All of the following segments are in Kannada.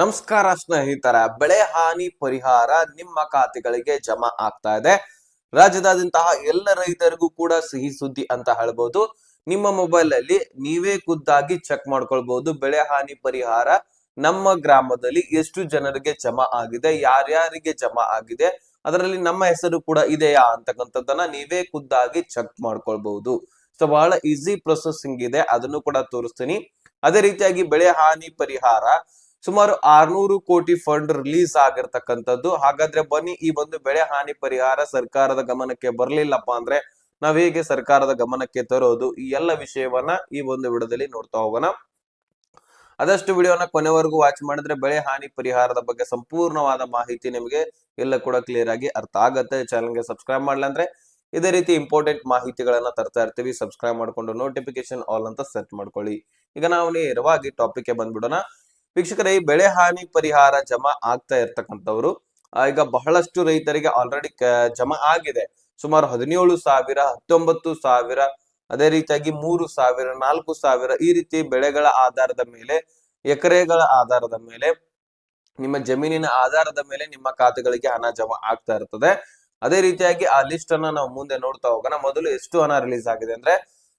ನಮಸ್ಕಾರ ಸ್ನೇಹಿತರ, ಬೆಳೆ ಹಾನಿ ಪರಿಹಾರ ನಿಮ್ಮ ಖಾತೆಗಳಿಗೆ ಜಮಾ ಆಗ್ತಾ ಇದೆ. ರಾಜ್ಯದಾದ್ಯಂತಹ ಎಲ್ಲ ರೈತರಿಗೂ ಕೂಡ ಸಿಹಿ ಸುದ್ದಿ ಅಂತ ಹೇಳ್ಬೋದು. ನಿಮ್ಮ ಮೊಬೈಲ್ ಅಲ್ಲಿ ನೀವೇ ಖುದ್ದಾಗಿ ಚೆಕ್ ಮಾಡ್ಕೊಳ್ಬಹುದು ಬೆಳೆ ಹಾನಿ ಪರಿಹಾರ ನಮ್ಮ ಗ್ರಾಮದಲ್ಲಿ ಎಷ್ಟು ಜನರಿಗೆ ಜಮಾ ಆಗಿದೆ, ಯಾರ್ಯಾರಿಗೆ ಜಮಾ ಆಗಿದೆ, ಅದರಲ್ಲಿ ನಮ್ಮ ಹೆಸರು ಕೂಡ ಇದೆಯಾ ಅಂತಕ್ಕಂಥದ್ದನ್ನ ನೀವೇ ಖುದ್ದಾಗಿ ಚೆಕ್ ಮಾಡ್ಕೊಳ್ಬಹುದು ಸೊ ಬಹಳ ಈಸಿ ಪ್ರೊಸೆಸಿಂಗ್ ಇದೆ, ಅದನ್ನು ಕೂಡ ತೋರಿಸ್ತೀನಿ. ಅದೇ ರೀತಿಯಾಗಿ ಬೆಳೆ ಹಾನಿ ಪರಿಹಾರ ಸುಮಾರು ಆರ್ನೂರು ಕೋಟಿ ಫಂಡ್ ರಿಲೀಸ್ ಆಗಿರ್ತಕ್ಕಂಥದ್ದು. ಹಾಗಾದ್ರೆ ಬನ್ನಿ, ಈ ಒಂದು ಬೆಳೆ ಹಾನಿ ಪರಿಹಾರ ಸರ್ಕಾರದ ಗಮನಕ್ಕೆ ಬರಲಿಲ್ಲಪ್ಪ ಅಂದ್ರೆ ನಾವ್ ಹೇಗೆ ಸರ್ಕಾರದ ಗಮನಕ್ಕೆ ತರೋದು? ಈ ಎಲ್ಲ ವಿಷಯವನ್ನ ಈ ಒಂದು ವಿಡಿಯೋದಲ್ಲಿ ನೋಡ್ತಾ ಹೋಗೋಣ. ಆದಷ್ಟು ವಿಡಿಯೋನ ಕೊನೆವರೆಗೂ ವಾಚ್ ಮಾಡಿದ್ರೆ ಬೆಳೆ ಹಾನಿ ಪರಿಹಾರದ ಬಗ್ಗೆ ಸಂಪೂರ್ಣವಾದ ಮಾಹಿತಿ ನಿಮಗೆ ಎಲ್ಲ ಕೂಡ ಕ್ಲಿಯರ್ ಆಗಿ ಅರ್ಥ ಆಗತ್ತೆ. ಚಾನಲ್ಗೆ ಸಬ್ಸ್ಕ್ರೈಬ್ ಮಾಡ್ಲಾ ಅಂದ್ರೆ ಇದೇ ರೀತಿ ಇಂಪಾರ್ಟೆಂಟ್ ಮಾಹಿತಿಗಳನ್ನ ತರ್ತಾ ಇರ್ತೀವಿ. ಸಬ್ಸ್ಕ್ರೈಬ್ ಮಾಡ್ಕೊಂಡು ನೋಟಿಫಿಕೇಶನ್ ಆಲ್ ಅಂತ ಸೆಟ್ ಮಾಡ್ಕೊಳ್ಳಿ. ಈಗ ನಾವು ನೇರವಾಗಿ ಟಾಪಿಕ್ ಬಂದ್ಬಿಡೋಣ. ವೀಕ್ಷಕರೇ, ಈ ಬೆಳೆ ಹಾನಿ ಪರಿಹಾರ ಜಮಾ ಆಗ್ತಾ ಇರ್ತಕ್ಕಂಥವ್ರು ಈಗ ಬಹಳಷ್ಟು ರೈತರಿಗೆ ಆಲ್ರೆಡಿ ಜಮಾ ಆಗಿದೆ. ಸುಮಾರು ಹದಿನೇಳು ಸಾವಿರ, ಹತ್ತೊಂಬತ್ತು ಸಾವಿರ, ಅದೇ ರೀತಿಯಾಗಿ ಮೂರು ಸಾವಿರ, ನಾಲ್ಕು ಸಾವಿರ ಈ ರೀತಿ ಬೆಳೆಗಳ ಆಧಾರದ ಮೇಲೆ, ಎಕರೆಗಳ ಆಧಾರದ ಮೇಲೆ, ನಿಮ್ಮ ಜಮೀನಿನ ಆಧಾರದ ಮೇಲೆ ನಿಮ್ಮ ಖಾತೆಗಳಿಗೆ ಹಣ ಜಮಾ ಆಗ್ತಾ ಇರ್ತದೆ. ಅದೇ ರೀತಿಯಾಗಿ ಆ ಲಿಸ್ಟ್ ಅನ್ನ ನಾವು ಮುಂದೆ ನೋಡ್ತಾ ಹೋಗೋಣ. ಮೊದಲು ಎಷ್ಟು ಹಣ ರಿಲೀಸ್ ಆಗಿದೆ ಅಂದ್ರೆ,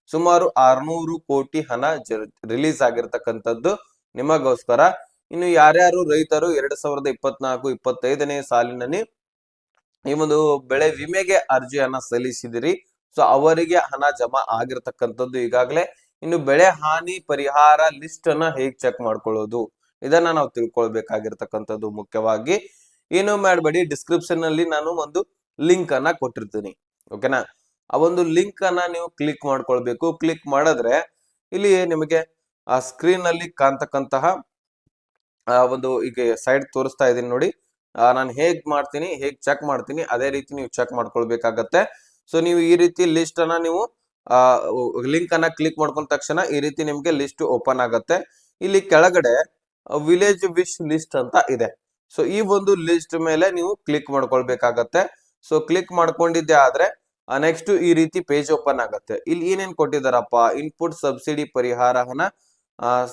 ಸುಮಾರು ಆರ್ನೂರು ಕೋಟಿ ಹಣ ರಿಲೀಸ್ ಆಗಿರ್ತಕ್ಕಂಥದ್ದು. ನಿಮಗೋಸ್ಕರ ಇನ್ನು ಯಾರ್ಯಾರು ರೈತರು ಎರಡ್ ಸಾವಿರದ ಇಪ್ಪತ್ನಾಲ್ಕು, ಇಪ್ಪತ್ತೈದನೇ ಸಾಲಿನಲ್ಲಿ ಈ ಒಂದು ಬೆಳೆ ವಿಮೆಗೆ ಅರ್ಜಿಯನ್ನ ಸಲ್ಲಿಸಿದಿರಿ. ಸೊ, ಅವರಿಗೆ ಹಣ ಜಮಾ ಆಗಿರ್ತಕ್ಕಂಥದ್ದು ಈಗಾಗಲೇ. ಇನ್ನು ಬೆಳೆ ಹಾನಿ ಪರಿಹಾರ ಲಿಸ್ಟ್ ಅನ್ನ ಹೇಗ್ ಚೆಕ್ ಮಾಡ್ಕೊಳ್ಳೋದು? ಇದನ್ನ ನಾವು ತಿಳ್ಕೊಳ್ಬೇಕಾಗಿರ್ತಕ್ಕಂಥದ್ದು ಮುಖ್ಯವಾಗಿ. ಏನು ಮಾಡಬೇಡಿ ಡಿಸ್ಕ್ರಿಪ್ಷನ್ ಅಲ್ಲಿ ನಾನು ಒಂದು ಲಿಂಕ್ ಅನ್ನ ಕೊಟ್ಟಿರ್ತೀನಿ. ಓಕೆನಾ? ಆ ಒಂದು ಲಿಂಕ್ ಅನ್ನ ನೀವು ಕ್ಲಿಕ್ ಮಾಡ್ಕೊಳ್ಬೇಕು. ಕ್ಲಿಕ್ ಮಾಡಿದ್ರೆ ಇಲ್ಲಿ ನಿಮಗೆ ಆ ಸ್ಕ್ರೀನ್ ಅಲ್ಲಿ ಕಾಣ್ತಕ್ಕಂತಹ ಒಂದು ಈಗ ಸೈಡ್ ತೋರಿಸ್ತಾ ಇದೀನಿ ನೋಡಿ. ನಾನು ಹೇಗ್ ಮಾಡ್ತೀನಿ, ಹೇಗ್ ಚೆಕ್ ಮಾಡ್ತೀನಿ, ಅದೇ ರೀತಿ ನೀವು ಚೆಕ್ ಮಾಡ್ಕೊಳ್ಬೇಕಾಗತ್ತೆ. ಸೊ ನೀವು ಈ ರೀತಿ ಲಿಸ್ಟ್ ಅನ್ನ ನೀವು, ಆ ಲಿಂಕ್ ಅನ್ನ ಕ್ಲಿಕ್ ಮಾಡ್ಕೊಂಡ ತಕ್ಷಣ ಈ ರೀತಿ ನಿಮ್ಗೆ ಲಿಸ್ಟ್ ಓಪನ್ ಆಗತ್ತೆ. ಇಲ್ಲಿ ಕೆಳಗಡೆ ವಿಲೇಜ್ ವಿಶ್ ಲಿಸ್ಟ್ ಅಂತ ಇದೆ. ಸೊ ಈ ಒಂದು ಲಿಸ್ಟ್ ಮೇಲೆ ನೀವು ಕ್ಲಿಕ್ ಮಾಡ್ಕೊಳ್ಬೇಕಾಗತ್ತೆ. ಸೊ ಕ್ಲಿಕ್ ಮಾಡ್ಕೊಂಡಿದ್ದೆ ಆದ್ರೆ ನೆಕ್ಸ್ಟ್ ಈ ರೀತಿ ಪೇಜ್ ಓಪನ್ ಆಗತ್ತೆ. ಇಲ್ಲಿ ಏನೇನ್ ಕೊಟ್ಟಿದಾರಪ್ಪ ಇನ್ಪುಟ್ ಸಬ್ಸಿಡಿ ಪರಿಹಾರ ಹಣ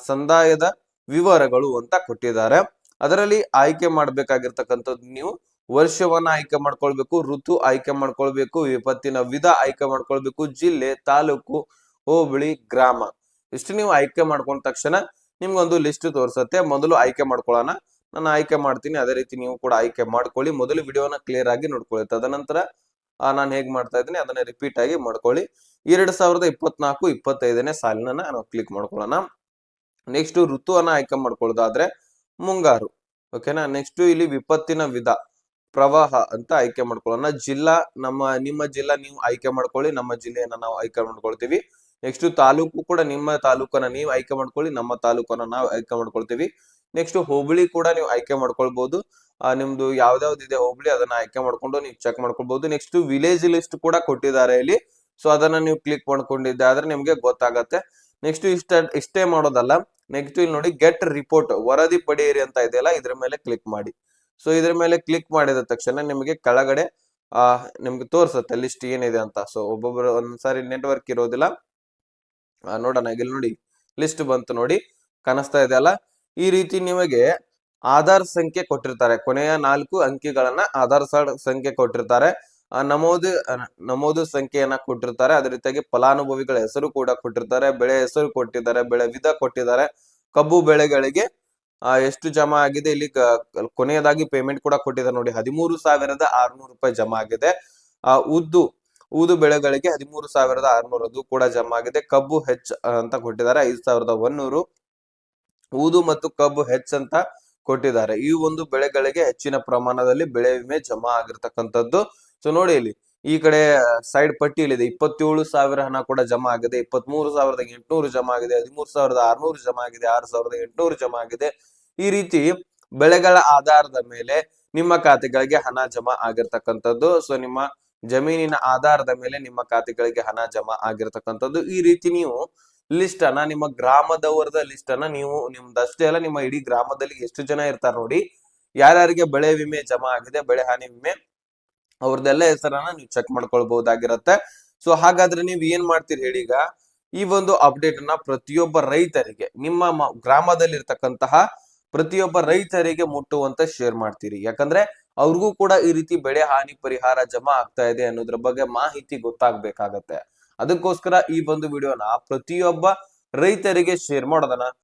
ಸಂದಾಯದ ವಿವರಗಳು ಅಂತ ಕೊಟ್ಟಿದ್ದಾರೆ. ಅದರಲ್ಲಿ ಆಯ್ಕೆ ಮಾಡ್ಬೇಕಾಗಿರ್ತಕ್ಕಂಥದ್ದು ನೀವು ವರ್ಷವನ್ನ ಆಯ್ಕೆ ಮಾಡ್ಕೊಳ್ಬೇಕು, ಋತು ಆಯ್ಕೆ ಮಾಡ್ಕೊಳ್ಬೇಕು, ವಿಪತ್ತಿನ ವಿಧ ಆಯ್ಕೆ ಮಾಡ್ಕೊಳ್ಬೇಕು, ಜಿಲ್ಲೆ, ತಾಲೂಕು, ಹೋಬಳಿ, ಗ್ರಾಮ. ಇಷ್ಟು ನೀವು ಆಯ್ಕೆ ಮಾಡ್ಕೊಂಡ ತಕ್ಷಣ ನಿಮ್ಗೊಂದು ಲಿಸ್ಟ್ ತೋರಿಸುತ್ತೆ. ಮೊದಲು ಆಯ್ಕೆ ಮಾಡ್ಕೊಳ್ಳೋಣ ನಾನು ಆಯ್ಕೆ ಮಾಡ್ತೀನಿ. ಅದೇ ರೀತಿ ನೀವು ಕೂಡ ಆಯ್ಕೆ ಮಾಡ್ಕೊಳ್ಳಿ. ಮೊದಲು ವಿಡಿಯೋನ ಕ್ಲಿಯರ್ ಆಗಿ ನೋಡ್ಕೊಳ್ಳಿ ತದನಂತರ ನಾನು ಹೇಗೆ ಮಾಡ್ತಾ ಇದ್ದೀನಿ ಅದನ್ನ ರಿಪೀಟ್ ಆಗಿ ಮಾಡ್ಕೊಳ್ಳಿ. ಎರಡ್ ಸಾವಿರದ ಇಪ್ಪತ್ನಾಲ್ಕು ಇಪ್ಪತ್ತೈದನೇ ಸಾಲಿನ ನಾನು ಕ್ಲಿಕ್ ಮಾಡ್ಕೊಳ್ಳೋಣ. ನೆಕ್ಸ್ಟ್ ಋತುವನ್ನ ಆಯ್ಕೆ ಮಾಡ್ಕೊಳ್ಳೋದಾದ್ರೆ ಮುಂಗಾರು ಓಕೆನಾ ನೆಕ್ಸ್ಟ್ ಇಲ್ಲಿ ವಿಪತ್ತಿನ ವಿಧ, ಪ್ರವಾಹ ಅಂತ ಆಯ್ಕೆ ಮಾಡ್ಕೊಳ್ಳೋಣ. ಜಿಲ್ಲಾ, ನಮ್ಮ, ನಿಮ್ಮ ಜಿಲ್ಲಾ ನೀವು ಆಯ್ಕೆ ಮಾಡ್ಕೊಳ್ಳಿ, ನಮ್ಮ ಜಿಲ್ಲೆಯನ್ನ ನಾವು ಆಯ್ಕೆ ಮಾಡ್ಕೊಳ್ತೀವಿ. ನೆಕ್ಸ್ಟ್ ತಾಲೂಕು ಕೂಡ ನಿಮ್ಮ ತಾಲೂಕನ್ನ ನೀವು ಆಯ್ಕೆ ಮಾಡ್ಕೊಳ್ಳಿ, ನಮ್ಮ ತಾಲೂಕನ್ನ ನಾವು ಆಯ್ಕೆ ಮಾಡ್ಕೊಳ್ತೀವಿ. ನೆಕ್ಸ್ಟ್ ಹೋಬಳಿ ಕೂಡ ನೀವು ಆಯ್ಕೆ ಮಾಡ್ಕೊಳ್ಬಹುದು ನಿಮ್ದು ಯಾವ್ದಾವ್ದು ಇದೆ ಹೋಬಳಿ, ಅದನ್ನ ಆಯ್ಕೆ ಮಾಡ್ಕೊಂಡು ನೀವು ಚೆಕ್ ಮಾಡ್ಕೊಳ್ಬಹುದು ನೆಕ್ಸ್ಟ್ ವಿಲೇಜ್ ಲಿಸ್ಟ್ ಕೂಡ ಕೊಟ್ಟಿದ್ದಾರೆ ಇಲ್ಲಿ. ಸೊ ಅದನ್ನ ನೀವು ಕ್ಲಿಕ್ ಮಾಡ್ಕೊಂಡಿದ್ದೆ ಆದ್ರೆ ನಿಮ್ಗೆ ಗೊತ್ತಾಗತ್ತೆ. ನೆಕ್ಸ್ಟ್ ಇಷ್ಟ, ಇಷ್ಟೇ ಮಾಡೋದಲ್ಲ. ನೆಕ್ಸ್ಟ್ ಇಲ್ಲಿ ನೋಡಿ ಗೆಟ್ ರಿಪೋರ್ಟ್ ವರದಿ ಪಡೆಯಿರಿ ಅಂತ ಇದೆಯಲ್ಲ, ಇದ್ರ ಮೇಲೆ ಕ್ಲಿಕ್ ಮಾಡಿ. ಸೊ ಇದ್ರ ಮೇಲೆ ಕ್ಲಿಕ್ ಮಾಡಿದ ತಕ್ಷಣ ನಿಮಗೆ ಕೆಳಗಡೆ, ಆ, ನಿಮ್ಗೆ ತೋರಿಸುತ್ತೆ ಲಿಸ್ಟ್ ಏನಿದೆ ಅಂತ. ಸೊ ಒಬ್ಬೊಬ್ರು ಒಂದ್ಸಾರಿ ನೆಟ್ವರ್ಕ್ ಇರೋದಿಲ್ಲ. ನೋಡೋಣ ಇಲ್ಲಿ ನೋಡಿ ಲಿಸ್ಟ್ ಬಂತು ನೋಡಿ, ಕಾಣಿಸ್ತಾ ಇದೆ ಅಲ್ಲ? ಈ ರೀತಿ ನಿಮಗೆ ಆಧಾರ್ ಸಂಖ್ಯೆ ಕೊಟ್ಟಿರ್ತಾರೆ. ಕೊನೆಯ ನಾಲ್ಕು ಅಂಕಿಗಳನ್ನ ಆಧಾರ್ ಸಂಖ್ಯೆ ಕೊಟ್ಟಿರ್ತಾರೆ. ಆ ನಮೋದು ನಮೂದು ಸಂಖ್ಯೆಯನ್ನ ಕೊಟ್ಟಿರ್ತಾರೆ. ಅದೇ ರೀತಿಯಾಗಿ ಫಲಾನುಭವಿಗಳ ಹೆಸರು ಕೂಡ ಕೊಟ್ಟಿರ್ತಾರೆ. ಬೆಳೆ ಹೆಸರು ಕೊಟ್ಟಿದ್ದಾರೆ ಬೆಳೆ ವಿಧ ಕೊಟ್ಟಿದ್ದಾರೆ. ಕಬ್ಬು ಬೆಳೆಗಳಿಗೆ ಆ, ಎಷ್ಟು ಜಮಾ ಆಗಿದೆ? ಇಲ್ಲಿ ಕೊನೆಯದಾಗಿ ಪೇಮೆಂಟ್ ಕೂಡ ಕೊಟ್ಟಿದ್ದಾರೆ ನೋಡಿ. ಹದಿಮೂರು ಸಾವಿರದ ಆರ್ನೂರು ರೂಪಾಯಿ ಜಮಾ ಆಗಿದೆ. ಆ ಉದ್ದು ಊದು ಬೆಳೆಗಳಿಗೆ ಹದಿಮೂರು ಸಾವಿರದ ಆರ್ನೂರು ಅದು ಕೂಡ ಜಮಾ ಆಗಿದೆ. ಕಬ್ಬು ಹೆಚ್ ಅಂತ ಕೊಟ್ಟಿದ್ದಾರೆ. ಐದು ಸಾವಿರದ ಒನ್ನೂರು ಊದು ಮತ್ತು ಕಬ್ಬು ಹೆಚ್ ಅಂತ ಕೊಟ್ಟಿದ್ದಾರೆ. ಈ ಒಂದು ಬೆಳೆಗಳಿಗೆ ಹೆಚ್ಚಿನ ಪ್ರಮಾಣದಲ್ಲಿ ಬೆಳೆ ವಿಮೆ ಜಮಾ ಆಗಿರ್ತಕ್ಕಂಥದ್ದು. ಸೊ ನೋಡಿ ಇಲ್ಲಿ, ಈ ಕಡೆ ಸೈಡ್ ಪಟ್ಟಿಯಲ್ಲಿದೆ. ಇಪ್ಪತ್ತೇಳು ಸಾವಿರ ಹಣ ಕೂಡ ಜಮಾ ಆಗಿದೆ. ಇಪ್ಪತ್ಮೂರು ಸಾವಿರದ ಎಂಟುನೂರು ಜಮಾ ಆಗಿದೆ. ಹದಿಮೂರು ಸಾವಿರದ ಆರ್ನೂರು ಜಮಾ ಆಗಿದೆ. ಆರು ಸಾವಿರದ ಎಂಟುನೂರು ಜಮಾ ಆಗಿದೆ. ಈ ರೀತಿ ಬೆಳೆಗಳ ಆಧಾರದ ಮೇಲೆ ನಿಮ್ಮ ಖಾತೆಗಳಿಗೆ ಹಣ ಜಮಾ ಆಗಿರ್ತಕ್ಕಂಥದ್ದು. ಸೊ ನಿಮ್ಮ ಜಮೀನಿನ ಆಧಾರದ ಮೇಲೆ ನಿಮ್ಮ ಖಾತೆಗಳಿಗೆ ಹಣ ಜಮಾ ಆಗಿರ್ತಕ್ಕಂಥದ್ದು. ಈ ರೀತಿ ನೀವು ಲಿಸ್ಟ್ ಅನ್ನ ನಿಮ್ಮ ಗ್ರಾಮದವರದ ಲಿಸ್ಟ್ ಅನ್ನ ನೀವು ನಿಮ್ದಷ್ಟೇ ಅಲ್ಲ, ನಿಮ್ಮ ಇಡೀ ಗ್ರಾಮದಲ್ಲಿ ಎಷ್ಟು ಜನ ಇರ್ತಾರೆ ನೋಡಿ. ಯಾರ್ಯಾರಿಗೆ ಬೆಳೆ ವಿಮೆ ಜಮಾ ಆಗಿದೆ, ಬೆಳೆ ಹಾನಿ ವಿಮೆ, ಅವ್ರದ್ದೆಲ್ಲ ಹೆಸರನ್ನ ನೀವು ಚೆಕ್ ಮಾಡ್ಕೊಳ್ಬಹುದಾಗಿರತ್ತೆ. ಸೊ ಹಾಗಾದ್ರೆ ನೀವು ಏನ್ ಮಾಡ್ತೀರಿ ಹೇಳಿ ಈಗ? ಈ ಒಂದು ಅಪ್ಡೇಟ್ ಅನ್ನ ಪ್ರತಿಯೊಬ್ಬ ರೈತರಿಗೆ, ನಿಮ್ಮ ಗ್ರಾಮದಲ್ಲಿ ಇರ್ತಕ್ಕಂತಹ ಪ್ರತಿಯೊಬ್ಬ ರೈತರಿಗೆ ಮುಟ್ಟುವಂತ ಶೇರ್ ಮಾಡ್ತೀರಿ. ಯಾಕಂದ್ರೆ ಅವ್ರಿಗೂ ಕೂಡ ಈ ರೀತಿ ಬೆಳೆ ಹಾನಿ ಪರಿಹಾರ ಜಮಾ ಆಗ್ತಾ ಇದೆ ಅನ್ನೋದ್ರ ಬಗ್ಗೆ ಮಾಹಿತಿ ಗೊತ್ತಾಗ್ಬೇಕಾಗತ್ತೆ. ಅದಕ್ಕೋಸ್ಕರ ಈ ಒಂದು ವಿಡಿಯೋನ ಪ್ರತಿಯೊಬ್ಬ ರೈತರಿಗೆ ಶೇರ್ ಮಾಡೋದನ್ನ